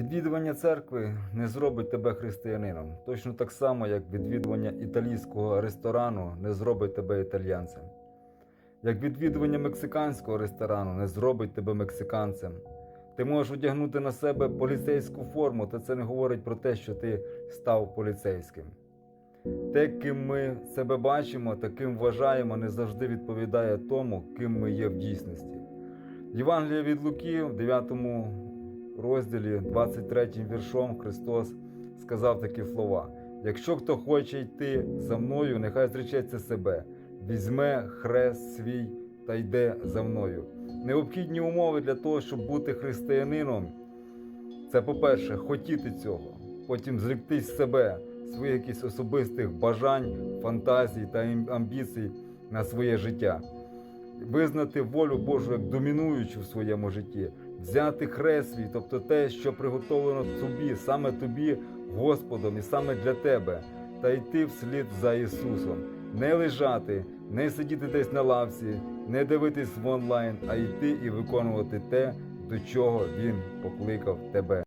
Відвідування церкви не зробить тебе християнином, точно так само, як відвідування італійського ресторану не зробить тебе італьянцем. Як відвідування мексиканського ресторану не зробить тебе мексиканцем. Ти можеш одягнути на себе поліцейську форму, та це не говорить про те, що ти став поліцейським. Те, ким ми себе бачимо, таким вважаємо, не завжди відповідає тому, ким ми є в дійсності. Євангелія від Луки в 9 розділі, 23 віршом, Христос сказав такі слова: Якщо хто хоче йти за мною, нехай зречеться себе, візьме хрест свій та йде за мною. Необхідні умови для того, щоб бути християнином, це, по-перше, хотіти цього, потім зректись себе, своїх якихось особистих бажань, фантазій та амбіцій на своє життя, визнати волю Божу як домінуючу в своєму житті, взяти хрест свій, тобто те, що приготовлено тобі, саме тобі, Господом, і саме для тебе, та йти вслід за Ісусом, не лежати, не сидіти десь на лавці, не дивитись в онлайн, а йти і виконувати те, до чого Він покликав тебе.